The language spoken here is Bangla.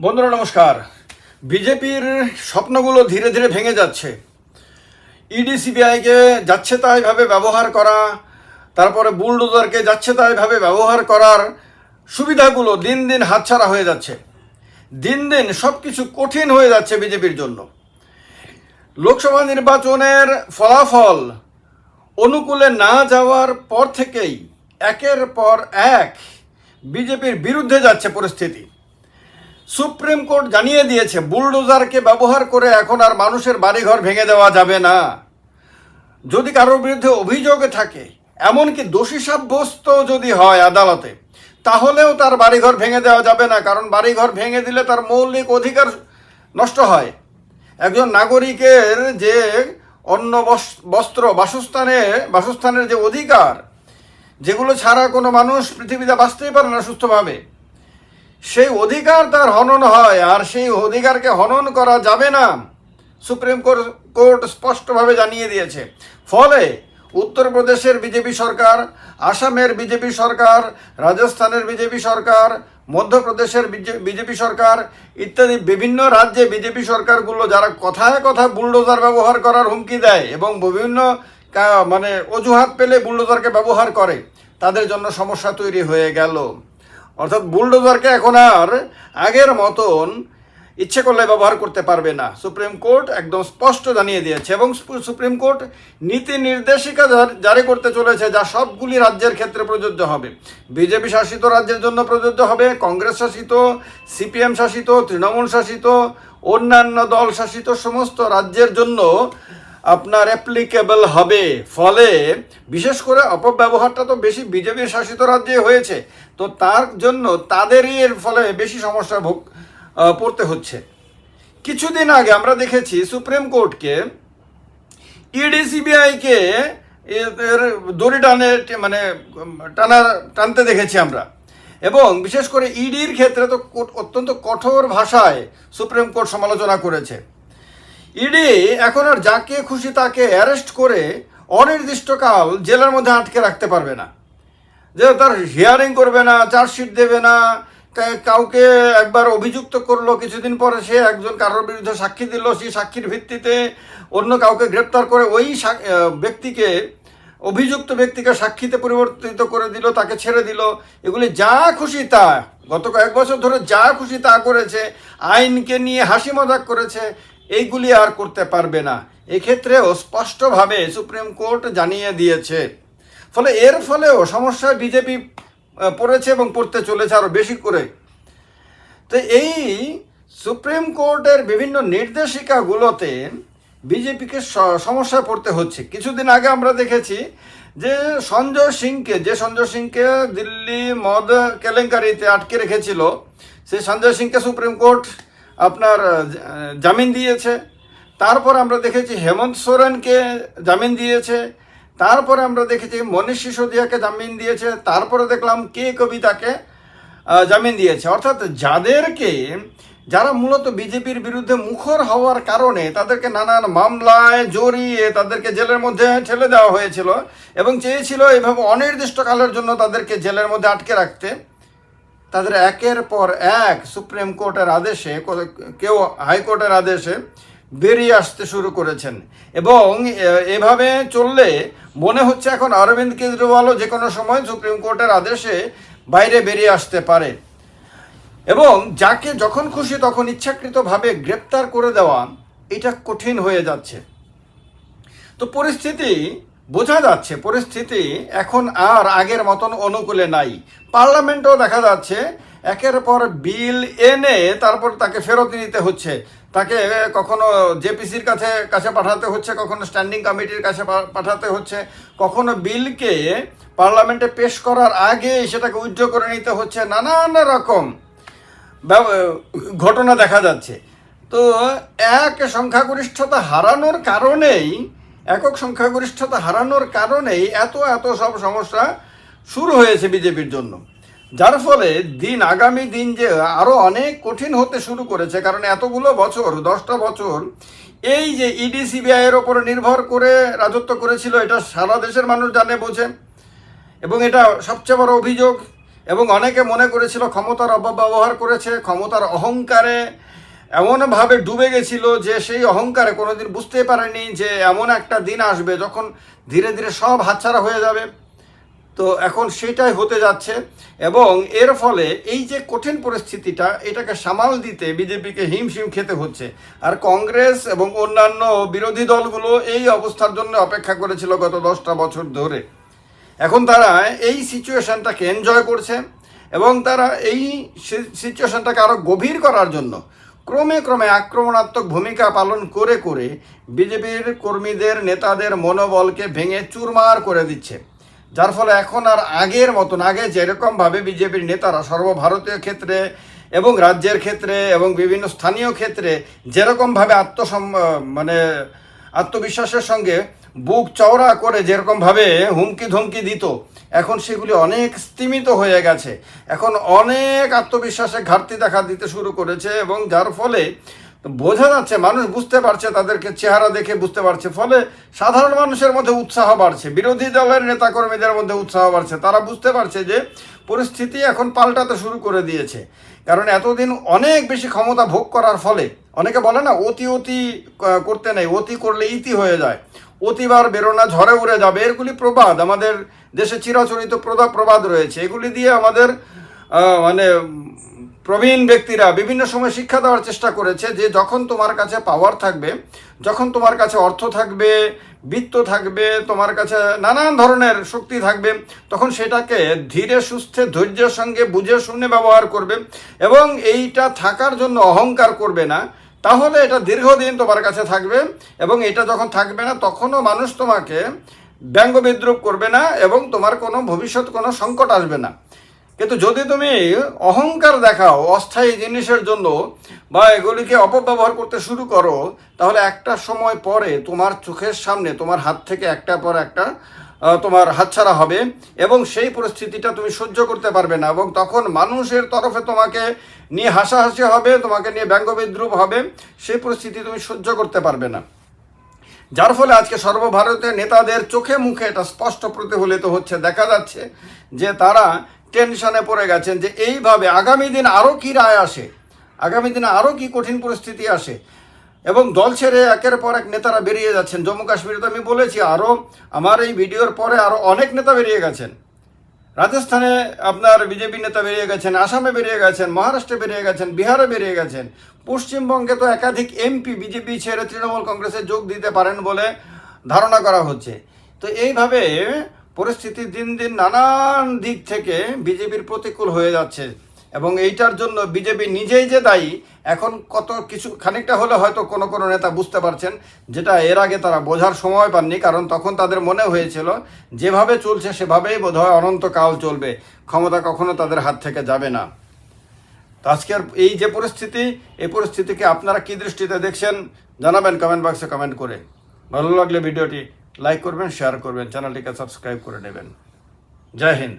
বন্ধুরা, নমস্কার। বিজেপির স্বপ্নগুলো ধীরে ধীরে ভেঙে যাচ্ছে। ইডি সিবিআইকে যাচ্ছে তাইভাবে ব্যবহার করা, তারপরে বুলডোজারকে যাচ্ছে তাইভাবে ব্যবহার করার সুবিধাগুলো দিন দিন হাতছাড়া হয়ে যাচ্ছে। দিন দিন সব কিছু কঠিন হয়ে যাচ্ছে বিজেপির জন্য। লোকসভা নির্বাচনের ফলাফল অনুকূলে না যাওয়ার পর থেকেই একের পর এক বিজেপির বিরুদ্ধে যাচ্ছে পরিস্থিতি। সুপ্রিম কোর্ট জানিয়ে দিয়েছে, বুলডোজারকে ব্যবহার করে এখন আর মানুষের বাড়িঘর ভেঙে দেওয়া যাবে না। যদি কারোর বিরুদ্ধে অভিযোগ থাকে, এমনকি দোষী সাব্যস্ত যদি হয় আদালতে, তাহলেও তার বাড়িঘর ভেঙে দেওয়া যাবে না, কারণ বাড়িঘর ভেঙে দিলে তার মৌলিক অধিকার নষ্ট হয়। একজন নাগরিকের যে অন্য বস- বস্ত্র, বাসস্থানে, বাসস্থানের যে অধিকার, যেগুলো ছাড়া কোনো মানুষ পৃথিবীতে বাঁচতেই পারে না সুস্থভাবে সেই অধিকার তার হনন হয়, আর সেই অধিকারকে হনন করা যাবে না, সুপ্রিম কোর- কোর্ট স্পষ্টভাবে জানিয়ে দিয়েছে। ফলে উত্তরপ্রদেশের বিজেপি সরকার, আসামের বিজেপি সরকার, রাজস্থানের বিজেপি সরকার, মধ্যপ্রদেশের বিজেপি সরকার ইত্যাদি বিভিন্ন রাজ্যে বিজেপি সরকারগুলো যারা কথায় কথা বুলডোজার ব্যবহার করার হুমকি দেয় এবং বিভিন্ন মানে অজুহাত পেলে বুলডোজারকে ব্যবহার করে, তাদের জন্য সমস্যা তৈরি হয়ে গেল। অর্থাৎ বুলডোজারকে এখন আর আগের মতন ইচ্ছে করলে ব্যবহার করতে পারবে না। সুপ্রিম কোর্ট একদম স্পষ্ট জানিয়ে দিয়েছে এবং সুপ্রিম কোর্ট নীতি নির্দেশিকা জারি করতে চলেছে যা সবগুলি রাজ্যের ক্ষেত্রে প্রযোজ্য হবে। বিজেপি শাসিত রাজ্যের জন্য প্রযোজ্য হবে, কংগ্রেস শাসিত, সিপিএম শাসিত, তৃণমূল শাসিত, অন্যান্য দল শাসিত সমস্ত রাজ্যের জন্য আপনার অ্যাপ্লিকেবল হবে। ফলে বিশেষ করে অপব্যবহারটা তো বেশি বিজেপি শাসিত রাজ্যে হয়েছে, তো তার জন্য তাদেরই এর ফলে বেশি সমস্যা ভোগ পড়তে হচ্ছে। কিছুদিন আগে আমরা দেখেছি সুপ্রিম কোর্টকে ইডি সিবিআইকে এর দড়ি টানে মানে টানা টানতে দেখেছি আমরা। এবং বিশেষ করে ইডির ক্ষেত্রে তো অত্যন্ত কঠোর ভাষায় সুপ্রিম কোর্ট সমালোচনা করেছে। ইডি এখন আর যাকে খুশি তাকে অ্যারেস্ট করে অনির্দিষ্টকাল জেলের মধ্যে আটকে রাখতে পারবে না। যে তার হিয়ারিং করবে না চার্জশিট দেবে না কাউকে একবার অভিযুক্ত করল কিছুদিন পরে সে একজন কারোর বিরুদ্ধে সাক্ষী দিল, সেই সাক্ষীর ভিত্তিতে অন্য কাউকে গ্রেপ্তার করে ওই ব্যক্তিকে, অভিযুক্ত ব্যক্তিকে সাক্ষীতে পরিবর্তিত করে দিল, তাকে ছেড়ে দিল। এগুলি যা খুশি তা, গত কয়েক বছর ধরে যা খুশি তা করেছে, আইনকে নিয়ে হাসি মজাক করেছে। এইগুলি আর করতে পারবে না। এক্ষেত্রেও স্পষ্টভাবে সুপ্রিম কোর্ট জানিয়ে দিয়েছে। ফলে এর ফলেও সমস্যায় বিজেপি পড়েছে এবং পড়তে চলেছে আরও বেশি করে। তো এই সুপ্রিম কোর্টের বিভিন্ন নির্দেশিকাগুলোতে বিজেপিকে স- সমস্যায় পড়তে হচ্ছে। কিছুদিন আগে আমরা দেখেছি যে সঞ্জয় সিংকে, যে সঞ্জয় সিংকে দিল্লি মদ কেলেঙ্কারিতে আটকে রেখেছিল, সেই সঞ্জয় সিংকে সুপ্রিম কোর্ট আপনার জামিন দিয়েছে। তারপর আমরা দেখেছি হেমন্ত সোরেনকে জামিন দিয়েছে। তারপরে আমরা দেখেছি মনীষ সিসোদিয়াকে জামিন দিয়েছে। তারপরে দেখলাম কে কবিতাকে জামিন দিয়েছে। অর্থাৎ যাদেরকে, যারা মূলত বিজেপির বিরুদ্ধে মুখর হওয়ার কারণে তাদেরকে নানান মামলায় জড়িয়ে তাদেরকে জেলের মধ্যে ঠেলে দেওয়া হয়েছিল এবং চেয়েছিল এভাবে অনির্দিষ্টকালের জন্য তাদেরকে জেলের মধ্যে আটকে রাখতে। তাদের একের পর এক সুপ্রিম কোর্টের আদেশে কেউ হাইকোর্টের আদেশে বেরিয়ে আসতে শুরু করেছেন। এবং এভাবে চললে মনে হচ্ছে এখন অরবিন্দ কেজরিওয়ালও যে কোনো সময় সুপ্রিম কোর্টের আদেশে বাইরে বেরিয়ে আসতে পারে। এবং যাকে যখন খুশি তখন ইচ্ছাকৃতভাবে গ্রেপ্তার করে দেওয়া এটা কঠিন হয়ে যাচ্ছে। তো পরিস্থিতি বোঝা যাচ্ছে পরিস্থিতি এখন আর আগের মতন অনুকূলে নাই। পার্লামেন্টও দেখা যাচ্ছে একের পর বিল এনে তারপর তাকে ফেরত নিতে হচ্ছে। তাকে কখনো জেপিসির কাছে কাছে পাঠাতে হচ্ছে, কখনো স্ট্যান্ডিং কমিটির কাছে পাঠাতে হচ্ছে। কখনো বিলকে পার্লামেন্টে পেশ করার আগে সেটাকে উজ্জ্ব করে নিতে হচ্ছে। নানান রকম ঘটনা দেখা যাচ্ছে। তো এক সংখ্যাগরিষ্ঠতা হারানোর কারণেই একক সংখ্যাগরিষ্ঠতা হারানোর কারণেই এত এত সব সমস্যা শুরু হয়েছে বিজেপির জন্য। যার ফলে দিন, আগামী দিন যে আরও অনেক কঠিন হতে শুরু করেছে, কারণ এতগুলো বছর, দশটা বছর এই যে ইডি সিবিআইয়ের ওপরে নির্ভর করে রাজত্ব করেছিল, এটা সারা দেশের মানুষ জানে, বোঝে। এবং এটা সবচেয়ে বড় অভিযোগ। এবং অনেকে মনে করেছিল ক্ষমতার অপব্যবহার করেছে, ক্ষমতার অহংকারে এমনভাবে ডুবে গেছিল যে সেই অহংকারে কোনোদিন বুঝতে পারেনি যে এমন একটা দিন আসবে যখন ধীরে ধীরে সব হাতছাড়া হয়ে যাবে। তো এখন সেটাই হতে যাচ্ছে এবং এর ফলে এই যে কঠিন পরিস্থিতিটা, এটাকে সামাল দিতে বিজেপিকে হিমশিম খেতে হচ্ছে। আর কংগ্রেস এবং অন্যান্য বিরোধী দলগুলো এই অবস্থার জন্য অপেক্ষা করেছিল গত দশটা বছর ধরে। এখন তারা এই সিচুয়েশনটাকে এনজয় করছে এবং তারা এই সিচুয়েশনটাকে আরও গভীর করার জন্য ক্রমে ক্রমে আক্রমণাত্মক ভূমিকা পালন করে করে বিজেপির কর্মীদের, নেতাদের মনোবলকে ভেঙে চুরমার করে দিচ্ছে। যার ফলে এখন আর আগের মতন, আগে যেরকমভাবে বিজেপির নেতারা সর্বভারতীয় ক্ষেত্রে এবং রাজ্যের ক্ষেত্রে এবং বিভিন্ন স্থানীয় ক্ষেত্রে যেরকমভাবে আত্মসম মানে আত্মবিশ্বাসের সঙ্গে বুক চওড়া করে যেরকমভাবে হুমকি ধমকি দিত, এখন সেগুলি অনেক স্তীমিত হয়ে গেছে। এখন অনেক আত্মবিশ্বাসে ঘাটতি দেখা দিতে শুরু করেছে এবং যার ফলে বোঝা যাচ্ছে, মানুষ বুঝতে পারছে, তাদেরকে চেহারা দেখে বুঝতে পারছে। ফলে সাধারণ মানুষের মধ্যে উৎসাহ বাড়ছে, বিরোধী দলের নেতাকর্মীদের মধ্যে উৎসাহ বাড়ছে। তারা বুঝতে পারছে যে পরিস্থিতি এখন পাল্টাতে শুরু করে দিয়েছে। কারণ এতদিন অনেক বেশি ক্ষমতা ভোগ করার ফলে, অনেকে বলে না, অতি অতি করতে নেই, অতি করলে ইতি হয়ে যায়। অতিবার বেরোনা, ঝড়ে উড়ে যাবে এগুলি প্রবাদ। আমাদের দেশে চিরাচরিত প্রদা প্রবাদ রয়েছে। এগুলি দিয়ে আমাদের মানে প্রবীণ ব্যক্তিরা বিভিন্ন সময় শিক্ষা দেওয়ার চেষ্টা করেছে যে যখন তোমার কাছে পাওয়ার থাকবে, যখন তোমার কাছে অর্থ থাকবে, বৃত্ত থাকবে, তোমার কাছে নানান ধরনের শক্তি থাকবে, তখন সেটাকে ধীরে, সুস্থে, ধৈর্যের সঙ্গে বুঝে, শুনে ব্যবহার করবে এবং এইটা থাকার জন্য অহংকার করবে না। তাহলে এটা দীর্ঘদিন তোমার কাছে থাকবে এবং এটা যখন থাকবে না, তখনও মানুষ তোমাকে ব্যঙ্গ বিদ্রুপ করবে না এবং তোমার কোনো ভবিষ্যৎ কোনো সংকট আসবে না। কিন্তু যদি তুমি অহংকার দেখাও, অস্থায়ী জিনিসের জন্য বা এগুলিকে অপব্যবহার করতে শুরু করো, তাহলে একটা সময় পরে তোমার চোখের সামনে, তোমার হাত থেকে একটা পর একটা তোমার হাতছাড়া হবে এবং সেই পরিস্থিতিটা তুমি সহ্য করতে পারবে না এবং তখন মানুষের তরফে তোমাকে নিয়ে হাসাহাসি হবে, তোমাকে নিয়ে ব্যঙ্গ বিদ্রুপ হবে, সেই পরিস্থিতি তুমি সহ্য করতে পারবে না। যার ফলে আজকে সর্বভারতীয় নেতাদের চোখে মুখে এটা স্পষ্ট প্রতিফলিত হচ্ছে, দেখা যাচ্ছে যে তারা টেনশনে পড়ে গেছেন যে এইভাবে আগামী দিন আরও কী রায় আসে? আগামী দিনে আরও কি কঠিন পরিস্থিতি আসে? এবং দল ছেড়ে একের পর এক নেতারা বেরিয়ে যাচ্ছেন। জম্মু কাশ্মীরে তো আমি বলেছি আরও আমার এই ভিডিওর পরে আরও অনেক নেতা বেরিয়ে গেছেন। রাজস্থানে আপনার বিজেপি নেতা বেরিয়ে গেছেন, আসামে বেরিয়ে গেছেন, মহারাষ্ট্রে বেরিয়ে গেছেন, বিহারে বেরিয়ে গেছেন। পশ্চিমবঙ্গে তো একাধিক এমপি, বিজেপি ছেড়ে তৃণমূল কংগ্রেসে যোগ দিতে পারেন বলে ধারণা করা হচ্ছে। তো এইভাবে পরিস্থিতি দিন দিন নানান দিক থেকে বিজেপির প্রতিকূল হয়ে যাচ্ছে। এবং এইটার জন্য বিজেপি নিজেই যে দায়ী, এখন কত কিছু, খানিকটা হলে হয়তো কোনো কোনো নেতা বুঝতে পারছেন, যেটা এর আগে তারা বোঝার সময় পাননি, কারণ তখন তাদের মনে হয়েছিল, যেভাবে চলছে সেভাবেই বোধহয় অনন্তকাল চলবে। ক্ষমতা কখনো তাদের হাত থেকে যাবে না। তো আজকের এই যে পরিস্থিতি, এই পরিস্থিতিকে আপনারা কী দৃষ্টিতে দেখছেন, জানাবেন কমেন্ট বক্সে কমেন্ট করে। ভালো লাগলে ভিডিওটি লাইক করবেন শেয়ার করবেন চ্যানেলটিকে সাবস্ক্রাইব করে নেবেন। জয় হিন্দ।